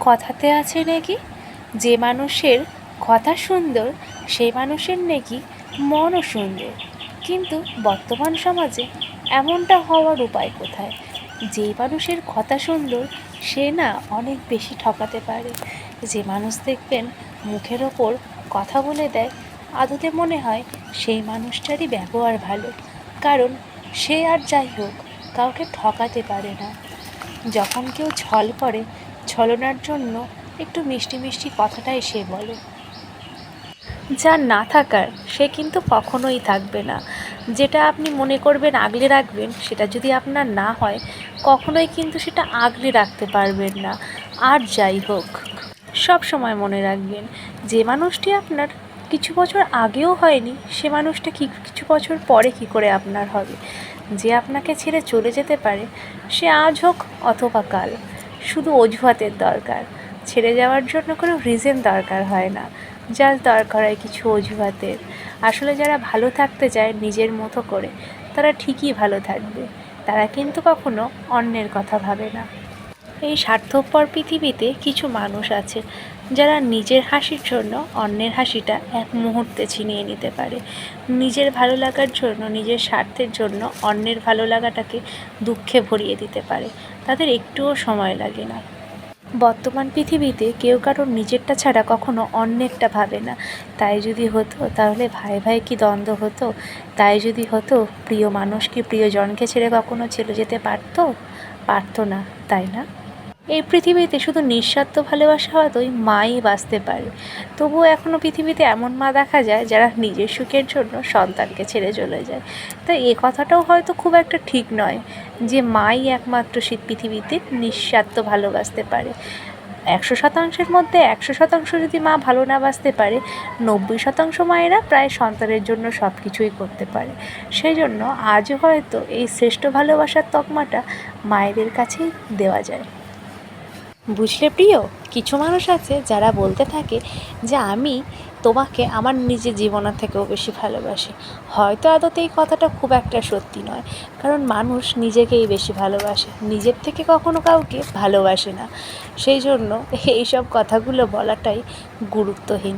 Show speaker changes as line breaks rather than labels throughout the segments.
কথাতে আছে নাকি? যে মানুষের কথা সুন্দর, সেই মানুষের নাকি মনও সুন্দর। কিন্তু বর্তমান সমাজে এমনটা হওয়ার উপায় কোথায়? যেই মানুষের কথা সুন্দর, সে না অনেক বেশি ঠকাতে পারে। যে মানুষ দেখবেন মুখের ওপর কথা বলে দেয়, আদতে মনে হয় সেই মানুষটারই ব্যবহার ভালো। কারণ সে আর যাই হোক, কাউকে ঠকাতে পারে না। যখন কেউ ছল করে ছলনার জন্য একটু মিষ্টি মিষ্টি কথাটাই সে বলে। যা না থাকার সে কিন্তু কখনোই থাকবে না। যেটা আপনি মনে করবেন আগলে রাখবেন, সেটা যদি আপনার না হয়, কখনোই কিন্তু সেটা আগলে রাখতে পারবেন না। আর যাই হোক, সব সময় মনে রাখবেন, যে মানুষটি আপনার কিছু বছর আগেও হয়নি, সে মানুষটা কি কিছু বছর পরে কি করে আপনার হবে? যে আপনাকে ছেড়ে চলে যেতে পারে, সে আজ হোক অথবা কাল। শুধু অজুহাতের দরকার। ছেড়ে যাওয়ার জন্য কোনো রিজেন দরকার হয় না। যার দরকার হয় কিছু অজুহাতের। আসলে যারা ভালো থাকতে চায় নিজের মতো করে, তারা ঠিকই ভালো থাকবে। তারা কিন্তু কখনো অন্যের কথা ভাবে না। এই স্বার্থপর পৃথিবীতে কিছু মানুষ আছে যারা নিজের হাসির জন্য অন্যের হাসিটা এক মুহূর্তে ছিনিয়ে নিতে পারে। নিজের ভালো লাগার জন্য, নিজের স্বার্থের জন্য অন্যের ভালো লাগাটাকে দুঃখে ভরিয়ে দিতে পারে। তাদের একটুও সময় লাগে না। বর্তমান পৃথিবীতে কেউ কারোর নিজেরটা ছাড়া কখনো অন্যেরটা ভাবে না। তাই যদি হতো, তাহলে ভাই ভাই কি দ্বন্দ্ব হতো? তাই যদি হতো, প্রিয় মানুষ কি প্রিয়জনকে ছেড়ে কখনো চলে যেতে পারতো? পারতো না, তাই না? এই পৃথিবীতে শুধু নিঃস্বার্থ ভালোবাসা হয়তোই মাই বাঁচতে পারে। তবুও এখনও পৃথিবীতে এমন মা দেখা যায় যারা নিজের সুখের জন্য সন্তানকে ছেড়ে চলে যায়। তাই এ কথাটাও হয়তো খুব একটা ঠিক নয় যে মাই একমাত্র শীত পৃথিবীতে নিঃস্বার্থ ভালোবাসতে পারে। একশো শতাংশের মধ্যে একশো শতাংশ যদি মা ভালো না বাঁচতে পারে, নব্বই শতাংশ মায়েরা প্রায় সন্তানের জন্য সব কিছুই করতে পারে। সেই জন্য আজও হয়তো এই শ্রেষ্ঠ ভালোবাসার তকমাটা মায়েদের কাছেই দেওয়া যায়। বুঝলে প্রিয়, কিছু মানুষ আছে যারা বলতে থাকে যে আমি তোমাকে আমার নিজের জীবনের থেকেও বেশি ভালোবাসি। হয়তো আদতে এই কথাটা খুব একটা সত্যি নয়, কারণ মানুষ নিজেকেই বেশি ভালোবাসে, নিজের থেকে কখনো কাউকে ভালোবাসে না। সেই জন্য এইসব কথাগুলো বলাটাই গুরুত্বহীন।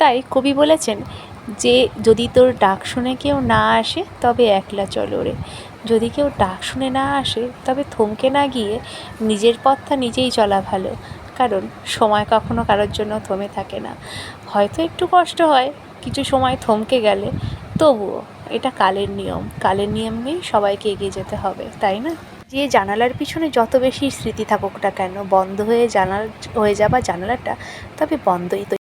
তাই কবি বলেছেন যে যদি তোর ডাক শুনে কেউ না আসে, তবে একলা চলো রে যদি কেউ ডাক শুনে না আসে, তবে থমকে না গিয়ে নিজের পথটা নিজেই চলা ভালো। কারণ সময় কখনো কারোর জন্য থমে থাকে না। হয়তো একটু কষ্ট হয়, কিছু সময় থমকে গেলে। তবুও এটা কালের নিয়ম। কালের নিয়মেই সবাইকে এগিয়ে যেতে হবে, তাই না? যে জানালার পিছনে যত বেশি স্মৃতি থাকুক না কেন, বন্ধ হয়ে জানাল হয়ে যাওয়া জানালাটা তবে বন্ধই তো